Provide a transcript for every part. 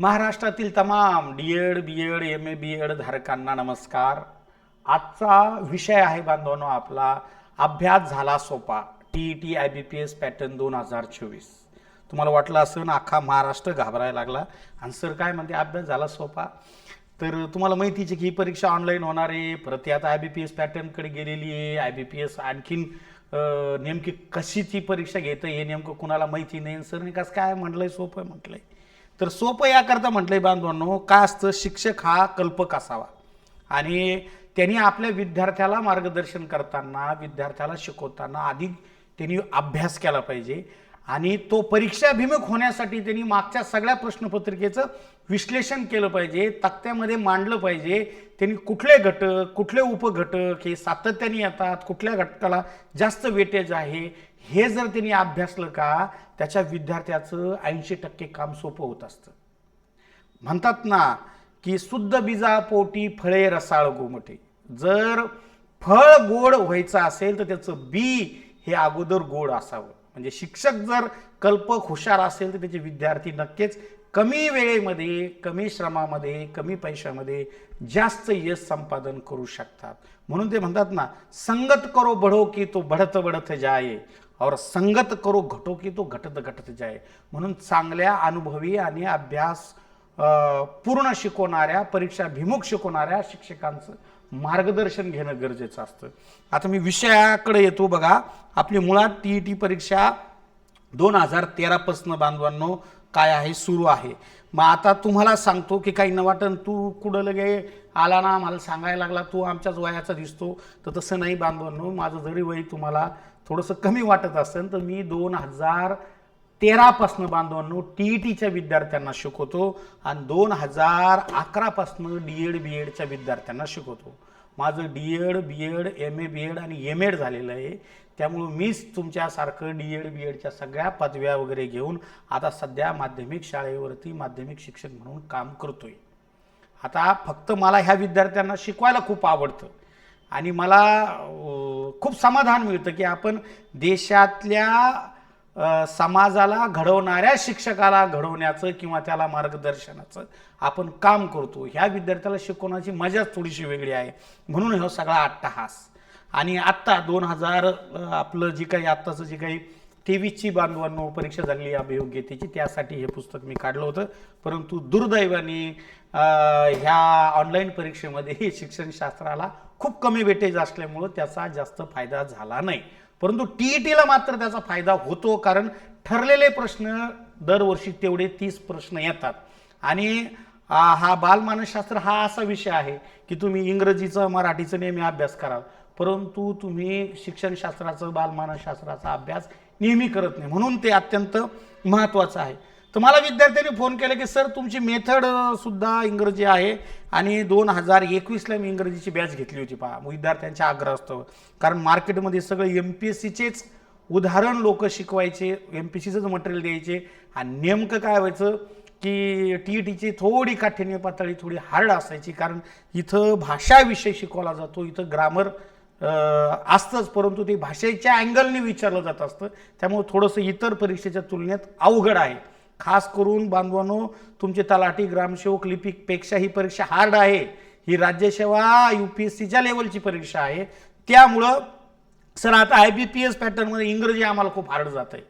महाराष्ट्रातील तमाम D Ed B Ed M A B Ed धारकांना नमस्कार. आजचा विषय आहे बांधवांनो आपला. अभ्यास झाला सोपा. T E T I B P S pattern दोन हजार चोवीस. तुम्हाला वाटलं असं ना अख्खा महाराष्ट्र घाबरायला लागला. आणि सर काय म्हणते अभ्यास झाला सोपा? तर तुम्हाला माहितीच आहे की ही परीक्षा ऑनलाईन होणार आहे. परत ती आता आय बी पी एस पॅटर्नकडे गेलेली आहे. आय बी पी एस आणखीन नेमकी कशी ती परीक्षा घेतं हे नेमकं कुणाला माहिती नाही. सरने कसं काय म्हटलंय सोपं म्हटलंय. तर सोपं याकरता म्हटलंय बांधवांनो का असतं शिक्षक हा कल्पक असावा. आणि त्यांनी आपल्या विद्यार्थ्याला मार्गदर्शन करताना विद्यार्थ्याला शिकवताना अधिक त्यांनी अभ्यास केला पाहिजे. आणि तो परीक्षाभिमुख होण्यासाठी त्यांनी मागच्या सगळ्या प्रश्नपत्रिकेचं विश्लेषण केलं पाहिजे तक्त्यामध्ये मांडलं पाहिजे. त्यांनी कुठले घटक कुठले उपघटक हे सातत्याने येतात कुठल्या घटकाला जास्त वेटेज आहे हे जर त्यांनी अभ्यासलं का त्याच्या विद्यार्थ्याचं ऐंशी टक्के काम सोपं होत असतं. म्हणतात ना की शुद्ध बीजा पोटी फळे रसाळ गोमटे. जर फळ गोड व्हायचं असेल तर त्याचं बी हे अगोदर गोड असावं. म्हणजे शिक्षक जर कल्पक हुशार असेल तर त्याचे विद्यार्थी नक्कीच कमी वेळेमध्ये कमी श्रमामध्ये कमी पैशामध्ये जास्त यश संपादन करू शकतात. म्हणून ते म्हणतात ना संगत करो बढो की तो बढत बढत जाये. और संगत करो घटो की तो घटत घटत जाये. म्हणून चांगल्या अनुभवी आणि अभ्यास पूर्ण शिकवणाऱ्या परीक्षाभिमुख शिकवणाऱ्या शिक्षकांचं मार्गदर्शन घेणं गरजेचं असतं. आता मी विषयाकडे येतो बघा. आपली मुळात टी ई टी परीक्षा दोन हजार तेरापासनं बांधवांनो काय आहे? सुरू आहे. मग आता तुम्हाला सांगतो की काही न तू कुठं लगे आला ना? मला सांगायला लागला तू आमच्याच वयाचा दिसतो. तर तसं नाही बांधवांनो माझं जरी वय तुम्हाला थोडंसं कमी वाटत असेल तर मी दोन हजार तेरापासनं बांधवांनो टी ई टीच्या विद्यार्थ्यांना शिकवतो. आणि दोन हजार अकरापासनं डी एड बी एडच्या विद्यार्थ्यांना शिकवतो. माझं D Ed B Ed M A B Ed आणि एम एड झालेलं आहे. त्यामुळं मीच तुमच्यासारखं डी एड बी एडच्या सगळ्या पदव्या वगैरे घेऊन आता सध्या माध्यमिक शाळेवरती माध्यमिक शिक्षक म्हणून काम करतो आहे आता फक्त मला ह्या विद्यार्थ्यांना शिकवायला खूप आवडतं आणि मला खूप समाधान मिळतं की आपण देशातल्या समाजाला घडवणाऱ्या शिक्षकाला घडवण्याचं किंवा त्याला मार्गदर्शनाचं आपण काम करतो. ह्या विद्यार्थ्याला शिकवण्याची मजाच थोडीशी वेगळी आहे. म्हणून हा सगळा अट्टहास. आणि आत्ता दोन हजार आपलं जी काही आत्ताचं जी काही तेवीसची बांधवांनो परीक्षा झालेली अभियोग्यतेची त्यासाठी हे पुस्तक मी काढलं होतं. परंतु दुर्दैवाने ह्या ऑनलाईन परीक्षेमध्ये शिक्षणशास्त्राला खूप कमी वेटेज असल्यामुळं त्याचा जास्त फायदा झाला नाही. परंतु टी ई टीला मात्र त्याचा फायदा होतो कारण ठरलेले प्रश्न दरवर्षी तेवढे तीस प्रश्न येतात. आणि हा बालमानसशास्त्र हा असा विषय आहे की तुम्ही इंग्रजीचं मराठीचं नेहमी अभ्यास कराल. परंतु तुम्ही शिक्षणशास्त्राचं बालमानसशास्त्राचा अभ्यास नेहमी करत नाही. म्हणून ते अत्यंत महत्त्वाचं आहे. तर मला विद्यार्थ्यांनी फोन केला की सर तुमची मेथड सुद्धा इंग्रजी आहे आणि दोन हजार एकवीसला मी इंग्रजीची बॅच घेतली होती. पहा विद्यार्थ्यांच्या आग्रहास्तव कारण मार्केटमध्ये सगळं एम पी एस सीचेच उदाहरण लोक शिकवायचे एम पी सीचंच मटेरियल द्यायचे. आणि नेमकं काय व्हायचं की टी ई टीची थोडी काठिण्य पातळी थोडी हार्ड असायची. कारण इथं भाषा विषय शिकवला जातो इथं ग्रामर असतंच. परंतु ते भाषेच्या अँगलने विचारलं जात असतं. त्यामुळे थोडंसं इतर परीक्षेच्या तुलनेत अवघड आहे. खास करून बांधवानो तुमचे तलाठी ग्रामसेवक लिपिकपेक्षा ही परीक्षा हार्ड आहे. ही राज्यसेवा यू पी एस सीच्या लेवलची परीक्षा आहे. त्यामुळं सर आता आय बी पी एस पॅटर्नमध्ये इंग्रजी आम्हाला खूप हार्ड जात आहे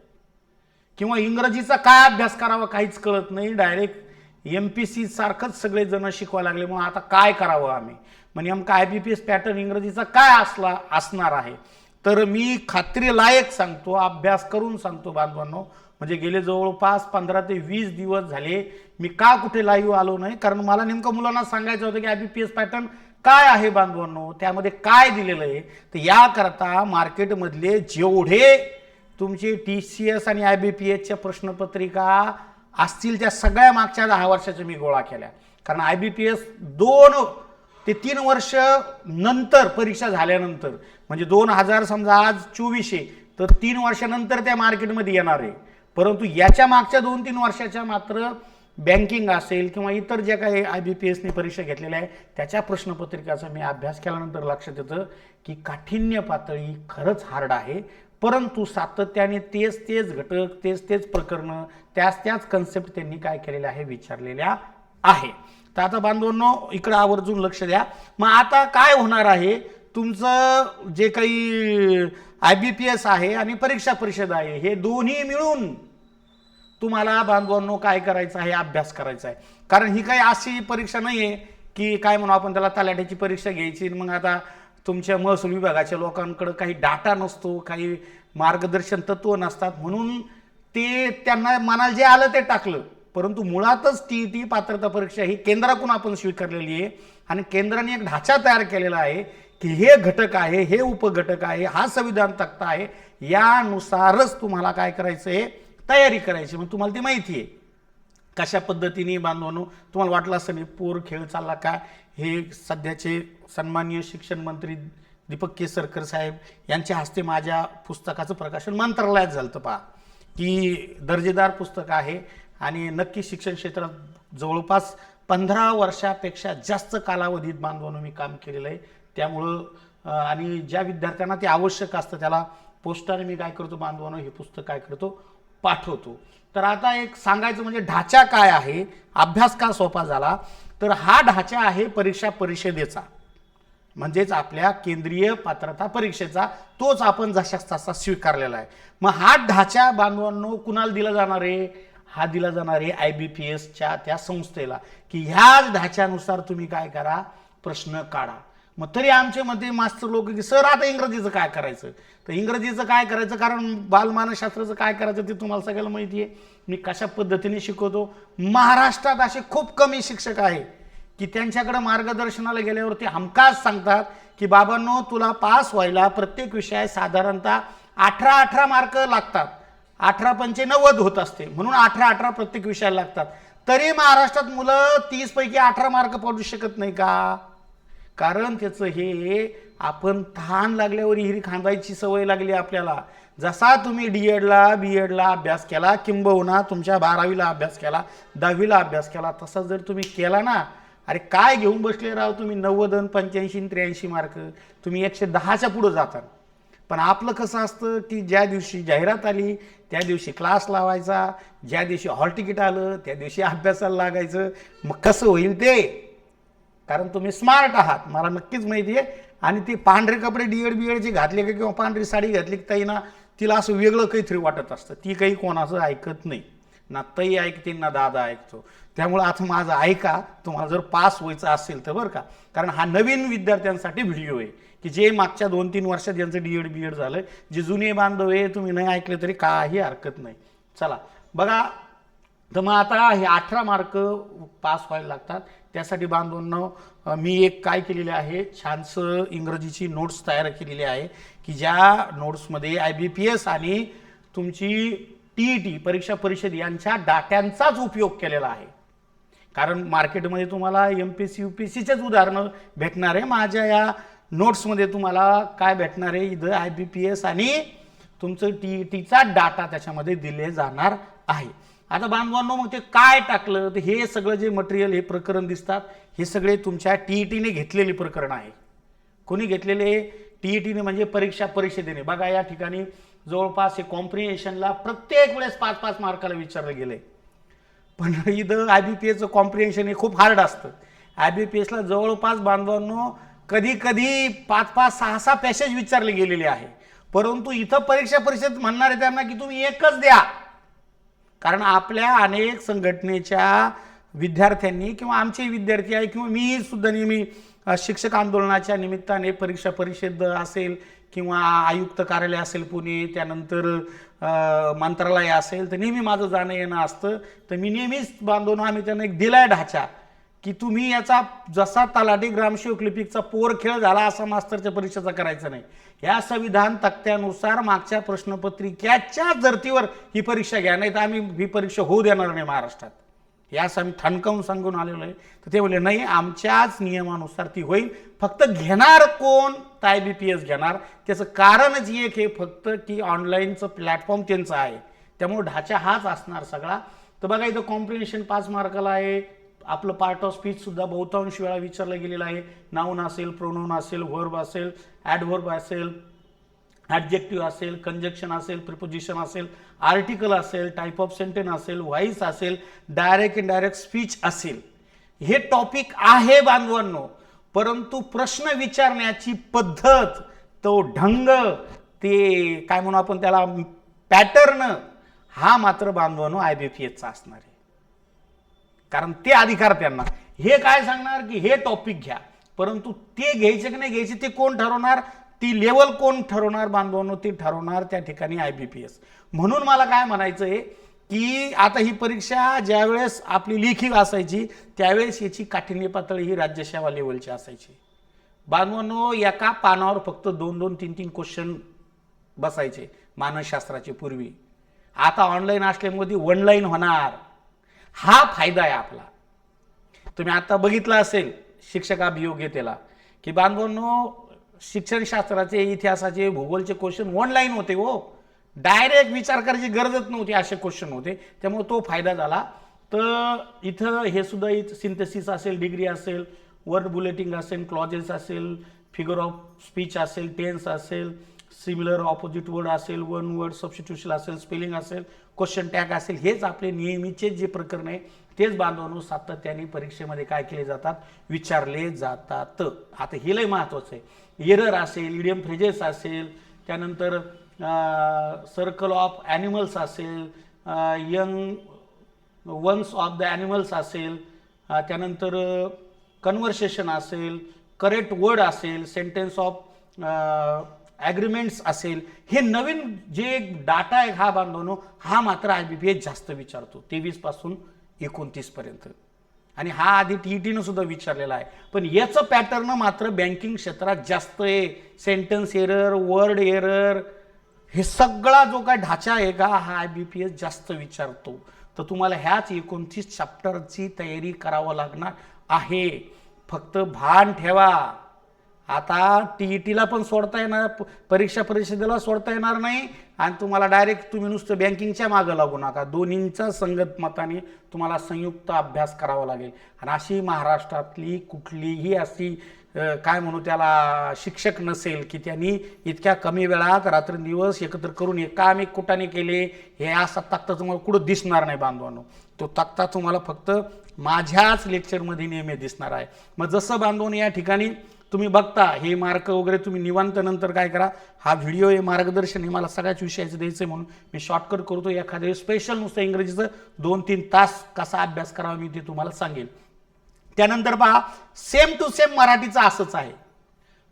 किंवा इंग्रजीचा काय अभ्यास करावा काहीच कळत नाही. डायरेक्ट एम पी सी सारखंच सगळे जण शिकवायला लागले. मग आता काय करावं आम्ही? मग नेमका I B P S pattern इंग्रजीचा काय असला असणार आहे? तर मी खात्री लायक सांगतो अभ्यास करून सांगतो बांधवांनो म्हणजे गेले जवळपास पंधरा ते वीस दिवस झाले. मी का कुठे लाईव्ह आलो नाही? कारण मला नेमकं मुलांना सांगायचं होतं की I B P S pattern काय आहे बांधवांनो? त्यामध्ये काय दिलेलं आहे? तर याकरता मार्केटमधले जेवढे तुमचे टी सी एस आणि आय बी पी एसच्या प्रश्नपत्रिका असतील त्या सगळ्या मागच्या दहा वर्षाच्या मी गोळा केल्या. कारण आय बी पी एस दोन ते तीन वर्ष नंतर परीक्षा झाल्यानंतर म्हणजे दोन हजार समजा आज चोवीसशे तर तीन वर्षानंतर त्या मार्केटमध्ये येणार आहे. परंतु याच्या मागच्या दोन तीन वर्षाच्या मात्र बँकिंग असेल किंवा इतर ज्या काही आय बी पी एसने परीक्षा घेतलेल्या आहे त्याच्या प्रश्नपत्रिकाचा मी अभ्यास केल्यानंतर लक्षात येतं की काठिण्य पातळी खरंच हार्ड आहे. परंतु सातत्याने तेच तेच घटक तेच तेच प्रकरणं त्याच त्याच कन्सेप्ट त्यांनी काय केलेले आहे विचारलेल्या आहे. तर आता बांधवांनो इकडं आवर्जून लक्ष द्या. मग आता काय होणार आहे? तुमचं जे काही आय बी पी एस आहे आणि परीक्षा परिषद आहे. हे दोन्ही मिळून तुम्हाला बांधवांनो काय करायचं आहे अभ्यास करायचा आहे. कारण ही काही अशी परीक्षा नाही आहे की काय म्हणू आपण त्याला तलाठ्याची परीक्षा घ्यायची आणि मग आता तुमच्या महसूल विभागाच्या लोकांकडं काही डाटा नसतो काही मार्गदर्शन तत्व नसतात म्हणून ते त्यांना मनाला जे आलं ते टाकलं. परंतु मुळातच टी टी पात्रता परीक्षा ही केंद्राकडून आपण स्वीकारलेली आहे आणि केंद्राने एक ढाचा तयार केलेला आहे की हे घटक आहे हे उपघटक आहे हा संविधान तक्ता आहे यानुसारच तुम्हाला काय करायचं आहे तयारी करायची. मग तुम्हाला ती माहिती आहे. कशा पद्धतीने बांधवानो तुम्हाला वाटलं असं नाही पोर खेळ चालला का? हे सध्याचे सन्माननीय शिक्षण मंत्री दीपक केसरकर साहेब यांच्या हस्ते माझ्या पुस्तकाचं प्रकाशन मंत्रालयात झालं होतं पहा. की दर्जेदार पुस्तक आहे आणि नक्की शिक्षण क्षेत्रात जवळपास पंधरा वर्षापेक्षा जास्त कालावधीत बांधवानं मी काम केलेलं आहे. त्यामुळं आणि ज्या विद्यार्थ्यांना ते आवश्यक असतं त्याला पोस्टाने मी काय करतो बांधवानं हे पुस्तक काय करतो पाठवतो. तर आता एक सांगायचं म्हणजे ढाचा काय आहे? अभ्यास का सोपा झाला? तर हा ढाचा आहे परीक्षा परिषदेचा. म्हणजेच आपल्या केंद्रीय पात्रता परीक्षेचा तोच आपण जशाच तसा स्वीकारलेला आहे. मग हा ढाचा बांधवांनो कुणाला दिला जाणार आहे? हा दिला जाणार आहे आय बी पी एसच्या त्या संस्थेला. की ह्याच ढाच्यानुसार तुम्ही काय करा? प्रश्न काढा. मग तरी आमचे मध्ये मास्तर लोक की सर आता इंग्रजीचं काय करायचं? तर इंग्रजीचं काय करायचं? कारण बालमानसशास्त्राचं काय करायचं ते तुम्हाला सगळ्याला माहिती आहे. मी कशा पद्धतीने शिकवतो? महाराष्ट्रात असे खूप कमी शिक्षक आहे की त्यांच्याकडे मार्गदर्शनाला गेल्यावर ते हमखास सांगतात की बाबांनो तुला पास व्हायला प्रत्येक विषय साधारणतः अठरा अठरा मार्क लागतात. अठरा पंचे नव्वद होत असते. म्हणून अठरा अठरा प्रत्येक विषयाला लागतात. तरी महाराष्ट्रात मुलं तीसपैकी अठरा मार्क पडू शकत नाही का? कारण त्याचं हे आपण तहान लागल्यावर हिरी खांदायची सवय लागली आपल्याला. जसा तुम्ही डी एडला बी एडला अभ्यास केला किंबहुना तुमच्या बारावीला अभ्यास केला दहावीला अभ्यास केला तसा जर तुम्ही केला ना अरे काय घेऊन बसले राव तुम्ही? नव्वद पंच्याऐंशी आणि त्र्याऐंशी मार्क. तुम्ही एकशे दहाच्या पुढं जाता. पण आपलं कसं असतं की ज्या दिवशी जाहिरात आली त्या दिवशी क्लास लावायचा ज्या दिवशी हॉल तिकीट आलं त्या दिवशी अभ्यासाला लागायचं. मग कसं होईल ते? कारण तुम्ही स्मार्ट आहात. मला नक्कीच माहिती आहे. आणि ती पांढरे कपडे डीएड बीएडचे घातले का किंवा पांढरी साडी घातली की ताई ना तिला असं वेगळं काहीतरी वाटत असतं. ती काही कोणाचं ऐकत नाही. ना ताई ऐकते ना दादा ऐकतो. त्यामुळं आता माझं ऐका. तुम्हाला जर पास व्हायचं असेल तर बरं का. कारण हा नवीन विद्यार्थ्यांसाठी व्हिडिओ आहे. की जे मागच्या दोन तीन वर्षात ज्यांचं डी एड बी एड झालं जे जुने बांधव आहे तुम्ही नाही ऐकले तरी काही हरकत नाही. चला. बघा. तर मग आता हे अठरा मार्क पास व्हायला लागतात. त्यासाठी बांधवांनो मी एक काय केलेले आहे छानसं इंग्रजीची नोट्स तयार केलेली आहे की ज्या नोट्समध्ये आय बी पी एस आणि तुमची टी ई टी परीक्षा परिषद यांच्या डाट्यांचाच उपयोग केलेला आहे. कारण मार्केटमध्ये तुम्हाला M P C U P सीचेच उदाहरणं भेटणार आहे. माझ्या या नोट्समध्ये तुम्हाला काय भेटणार आहे इथं आय बी पी एस आणि तुमचं टी ई टीचा डाटा त्याच्यामध्ये दिले जाणार आहे. आता बांधवांनो मग ते काय टाकलं? तर हे सगळं जे मटेरियल हे प्रकरण दिसतात हे सगळे तुमच्या टी ई टीने घेतलेली प्रकरण आहे. कोणी घेतलेले? टी ई टीने म्हणजे परीक्षा परिषदेने. बघा या ठिकाणी जवळपास हे कॉम्प्रिहेन्शनला प्रत्येक वेळेस पाच पाच मार्काला विचारलं गेलं आहे पण इथं आय बी पी एसचं कॉम्प्रिहेन्शन हे खूप हार्ड असतं. आय बी पी एसला जवळपास बांधवांनो कधी कधी पाच पाच सहा सहा पॅसेज विचारले गेलेले आहे. परंतु इथं परीक्षा परिषद म्हणणार आहे त्यांना की तुम्ही एकच द्या. कारण आपल्या अनेक संघटनेच्या विद्यार्थ्यांनी किंवा आमचे विद्यार्थी आहे किंवा मी सुद्धा नेहमी शिक्षक आंदोलनाच्या निमित्ताने परीक्षा परिषद असेल किंवा आयुक्त कार्यालय असेल पुणे त्यानंतर मंत्रालय असेल तर नेहमी माझं जाणं येणं असतं. तर मी नेहमीच बांधून आम्ही त्यांना एक दिलाय ढाचा. की तुम्ही याचा जसा तलाठी ग्रामसेवक लिपिकचा पोर खेळ झाला असा मास्तरच्या परीक्षेचा करायचा नाही. या संविधान तक्त्यानुसार मागच्या प्रश्नपत्रिकेच्या धर्तीवर ही परीक्षा घ्या नाही तर आम्ही ही परीक्षा होऊ देणार नाही महाराष्ट्रात. यास आम्ही ठणकावून सांगून आलेलो आहे. तर ते बोलले नाही आमच्याच नियमानुसार ती होईल. फक्त घेणार कोण? ताय बी पी एस घेणार. त्याचं कारणच एक हे फक्त की ऑनलाईनचं प्लॅटफॉर्म त्यांचं आहे. त्यामुळे ढाचा हाच असणार सगळा. तर बघा इथं कॉम्प्रिहेन्शन पाच मार्काला आहे. आपलं पार्ट ऑफ स्पीच सुद्धा बहुतांश वेळा विचारलं गेलेलं आहे. नाऊन असेल प्रोनाऊन असेल व्हर्ब असेल ॲडव्हर्ब असेल ॲडजेक्टिव्ह असेल कंजक्शन असेल प्रिपोजिशन असेल आर्टिकल असेल टाईप ऑफ सेंटेन असेल व्हॉइस असेल डायरेक्ट इनडायरेक्ट स्पीच असेल. हे टॉपिक आहे बांधवांनो. परंतु प्रश्न विचारण्याची पद्धत तो ढंग ते काय म्हणू आपण त्याला पॅटर्न हा मात्र बांधवांनो आय बी पी एसचा असणार आहे. कारण ते अधिकार त्यांना. हे काय सांगणार की हे टॉपिक घ्या. परंतु ते घ्यायचे की नाही घ्यायचे ते कोण ठरवणार? ती लेवल कोण ठरवणार बांधवांनो? ती ठरवणार त्या ठिकाणी आय बी पी एस म्हणून मला काय म्हणायचं आहे की आता ही परीक्षा ज्यावेळेस आपली लेखी असायची त्यावेळेस याची काठिण्य पातळी ही राज्यसेवा लेवलची असायची. बांधवांनो एका पानावर फक्त दोन दोन तीन तीन क्वेश्चन बसायचे मानसशास्त्राचे पूर्वी. आता ऑनलाईन असल्यामुळे ती ऑनलाईन होणार. हा फायदा आहे आपला. तुम्ही आता बघितलं असेल शिक्षक अभियोग्यतेला की बांधवांनो शिक्षणशास्त्राचे इतिहासाचे भूगोलचे क्वेश्चन ऑनलाईन होते हो. डायरेक्ट विचार करायची गरजच नव्हती असे क्वेश्चन होते. त्यामुळे तो फायदा झाला. तर इथं हे सुद्धा इथं सिंथेसिस असेल डिग्री असेल वर्ड बुलेटिंग असेल क्लॉजेस असेल फिगर ऑफ स्पीच असेल टेन्स असेल सिमिलर ऑपोजिट वर्ड असेल वन वर्ड सबस्टिट्यूशन असेल स्पेलिंग असेल क्वेश्चन टॅग असेल हेच आपले नेहमीचे जे प्रकरण आहे तेच बांधवांनो सातत्याने परीक्षेमध्ये काय केले जातात? विचारले जातात. आता हे लय महत्वाचं आहे. एरर असेल इडियम फ्रेजेस असेल त्यानंतर सर्कल ऑफ ॲनिमल्स असेल young ones of the animals असेल त्यानंतर कन्व्हर्सेशन असेल करेक्ट वर्ड असेल सेंटेन्स ऑफ ॲग्रीमेंट्स असेल हे नवीन जे डाटा आहे हा बांधवनो हा मात्र आय बी पी एस जास्त विचारतो. तेवीसपासून एकोणतीसपर्यंत आणि हा आधी टी ई टीनं सुद्धा विचारलेला आहे. पण याचं पॅटर्न मात्र बँकिंग क्षेत्रात जास्त आहे. सेंटेन्स एरर वर्ड एरर हे सगळा जो काय ढाचा आहे का हा आय बी पी एस जास्त विचारतो. तर तुम्हाला ह्याच एकोणतीस चॅप्टरची तयारी करावं लागणार आहे. फक्त भान ठेवा. आता टी ई टीला पण सोडता येणार परीक्षा परिषदेला सोडता येणार नाही. आणि तुम्हाला डायरेक्ट तुम्ही नुसतं बँकिंगच्या मागं लागू नका. दोन्हींचा संगत मताने तुम्हाला संयुक्त अभ्यास करावा लागेल. आणि अशी महाराष्ट्रातली कुठलीही अशी काय म्हणू त्याला शिक्षक नसेल की त्यांनी इतक्या कमी वेळात रात्रंदिवस एकत्र करून एकामेक कुटाने केले हे असा तक्ता तुम्हाला कुठं दिसणार नाही बांधवांनो. तो तक्ता तुम्हाला फक्त माझ्याच लेक्चरमध्ये नेहमी दिसणार आहे. मग जसं बांधवून या ठिकाणी तुम्ही बघता हे मार्क वगैरे तुम्ही निवांत नंतर काय करा. हा व्हिडिओ हे मार्गदर्शन हे मला सगळ्याच विषयाचं द्यायचं आहे म्हणून मी शॉर्टकट करतो एखाद्या स्पेशल नुसतं इंग्रजीचं दोन तीन तास कसा अभ्यास करावा मी ते तुम्हाला सांगेल त्यानंतर पहा सेम टू सेम मराठीचं असंच आहे.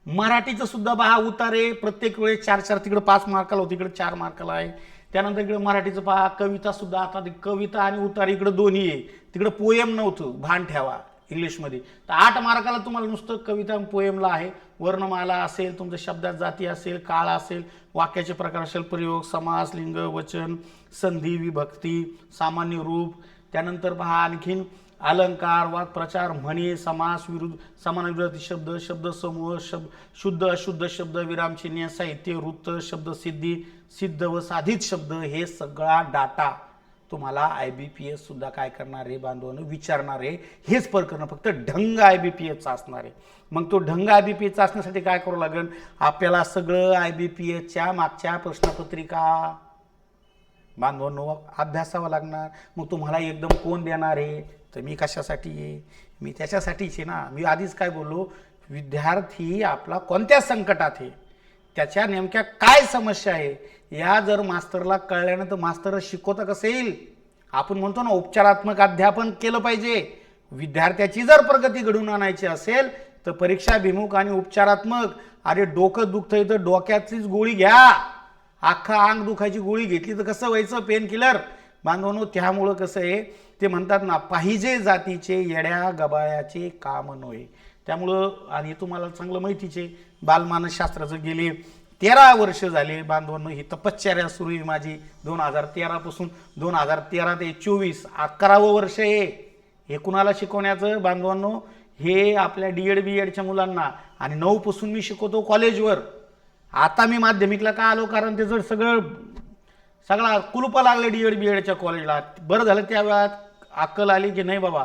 मराठीचं सुद्धा पहा उतारे प्रत्येक वेळेस चार चार तिकडे पाच मार्काला होती इकडे चार मार्काला आहे. त्यानंतर इकडे मराठीचं पहा कविता सुद्धा आता कविता आणि उतार इकडे दोन्ही आहे. तिकडे पोएम नव्हतं भान ठेवा. इंग्लिशमध्ये. तर आठ मार्काला तुम्हाला नुसतं कविता पोएमला आहे. वर्णमाला असेल तुमच्या शब्दात जाती असेल काळ असेल वाक्याचे प्रकार असेल प्रयोग समास लिंग वचन संधी विभक्ती सामान्य रूप. त्यानंतर पहा आणखीन अलंकार वाद प्रचार म्हणी समास विरुद्ध समान विरोधी शब्द शब्द समूह शब्द शुद्ध अशुद्ध शब्द विरामचिन्ह साहित्य वृत्त शब्द सिद्धी सिद्ध व साधित शब्द हे सगळा डाटा. तुम्हाला आय बी पी एस सुद्धा काय करणार आहे बांधवानं? विचारणार आहे. हेच प्रकरण फक्त ढंग आय बी पी एसचा असणार आहे. मग तो ढंग आय बी पी एसचा असण्यासाठी काय करावं लागेल? आपल्याला सगळं आय बी पी एसच्या मागच्या प्रश्नपत्रिका. बांधवांनो अभ्यासावं लागणार. मग तुम्हाला एकदम कोण देणार आहे? तर मी कशासाठी आहे? मी त्याच्यासाठीच आहे ना. मी आधीच काय बोललो? विद्यार्थी आपला कोणत्या संकटात आहे? त्याच्या नेमक्या काय समस्या आहे? या जर मास्तरला कळल्यानं तर मास्तर शिकवता कसं येईल. आपण म्हणतो ना उपचारात्मक अध्यापन केलं पाहिजे. विद्यार्थ्याची जर प्रगती घडवून आणायची असेल तर परीक्षाभिमुख आणि उपचारात्मक. अरे डोकं दुखतंय तर डोक्यातलीच गोळी घ्या. अख्खा अंग दुखायची गोळी घेतली तर कसं व्हायचं? पेन किलर बांधवनो त्यामुळं कसं आहे? ते म्हणतात ना पाहिजे जातीचे येड्या गबाळ्याचे काम नोय त्यामुळं आणि तुम्हाला चांगलं माहितीचे बालमानसशास्त्राचं गेले तेरा वर्ष झाले बांधवांनो ही तपश्चर्या सुरू आहे माझी. दोन हजार तेरापासून दोन हजार तेरा ते चोवीस अकरावं वर्ष आहे हे कुणाला शिकवण्याचं बांधवांनो? हे आपल्या डी एड बी एडच्या मुलांना. आणि नऊपासून मी शिकवतो कॉलेजवर. आता मी माध्यमिकला का आलो? कारण त्याचं सगळं सगळा कुलपा लागले डी एड बी एडच्या कॉलेजला. बरं झालं त्या वेळात अक्कल आली की नाही बाबा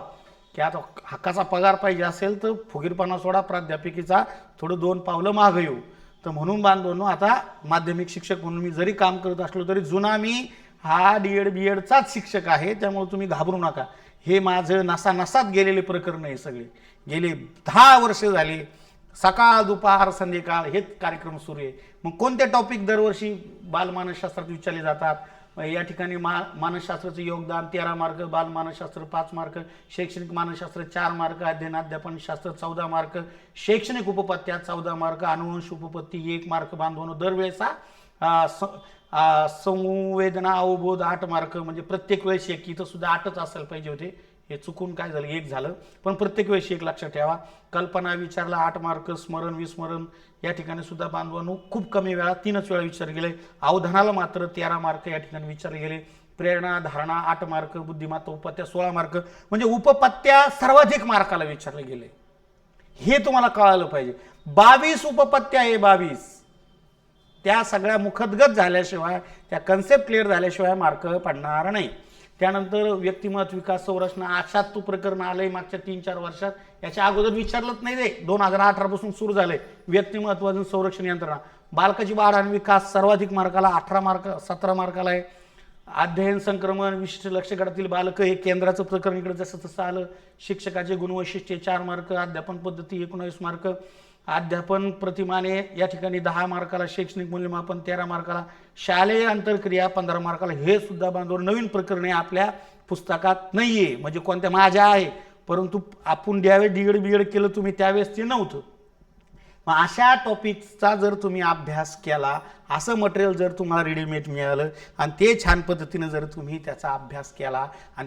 की आता हक्काचा पगार पाहिजे असेल तर फुगीरपणा सोडा प्राध्यापिकेचा. थोडं दोन पावलं मागं येऊ. तर म्हणून बांधवांनो आता माध्यमिक शिक्षक म्हणून मी जरी काम करत असलो तरी जुना मी हा डी एड बी एडचाच शिक्षक आहे त्यामुळे तुम्ही घाबरू नका. हे माझं नसा नसात गेलेले प्रकरण आहे सगळे. गेले दहा वर्ष झाले सकाळ दुपार संध्याकाळ हेच कार्यक्रम सुरू आहे. मग कोणते टॉपिक दरवर्षी बालमानसशास्त्रात विचारले जातात? या ठिकाणी मा मानसशास्त्राचं योगदान तेरा मार्क बालमानसशास्त्र पाच मार्क शैक्षणिक मानसशास्त्र चार मार्क अध्ययन अध्यापन शास्त्र चौदा मार्क शैक्षणिक उपपत्त्या चौदा मार्क अनुवंश उपपत्ती एक मार्क बांधवणं दरवेळेचा स- संवेदना अवबोध आठ मार्क म्हणजे प्रत्येक वेळेस एक इथं सुद्धा आठच असायला पाहिजे होते. हे चुकून काय झालं? एक झालं. पण प्रत्येक वेळेस एक लक्षात ठेवा. कल्पना विचारला आठ मार्क स्मरण विस्मरण या ठिकाणी सुद्धा बांधवांनो खूप कमी वेळा तीनच वेळा विचार गेले अवधानाला मात्र तेरा मार्क या ठिकाणी विचारले गेले प्रेरणा धारणा आठ मार्क बुद्धिमत्ता उपपत्त्या सोळा मार्क म्हणजे उपपत्त्या सर्वाधिक मार्काला विचारले गेले. हे तुम्हाला कळालं पाहिजे. बावीस उपपत्त्या आहे बावीस. त्या सगळ्या मुखदगत झाल्याशिवाय त्या कन्सेप्ट क्लिअर झाल्याशिवाय मार्क पडणार नाही. त्यानंतर व्यक्तिमत्व विकास संरचना अशात तू प्रकरण आलंय मागच्या तीन चार वर्षात. याच्या अगोदर विचारलंच नाही रे. दोन हजार अठरा पासून सुरू झालंय. व्यक्तिमत्व अजून संरक्षण यंत्रणा. बालकाची वाढ आणि विकास सर्वाधिक मार्काला अठरा मार्क सतरा मार्काला आहे. अध्ययन संक्रमण विशिष्ट लक्ष गटातील बालक हे केंद्राचं प्रकरण इकडे जसं तसं आलं. शिक्षकाचे गुणवैशिष्ट्ये चार मार्क अध्यापन पद्धती एकोणावीस मार्क. अध्यापन प्रतिमाने या ठिकाणी दहा मार्काला शैक्षणिक मूल्यमापन तेरा मार्काला शालेय आंतरक्रिया पंधरा मार्काला हे सुद्धा बांधवर नवीन प्रकरणे आपल्या पुस्तकात नाही आहे म्हणजे कोणत्या माझ्या आहे परंतु आपण ज्यावेळेस डीएड बीएड केलं तुम्ही त्यावेळेस ते नव्हतं. मग अशा टॉपिकचा जर तुम्ही अभ्यास केला असं मटेरियल जर तुम्हाला रेडीमेड मिळालं आणि ते छान पद्धतीनं जर तुम्ही त्याचा अभ्यास केला आणि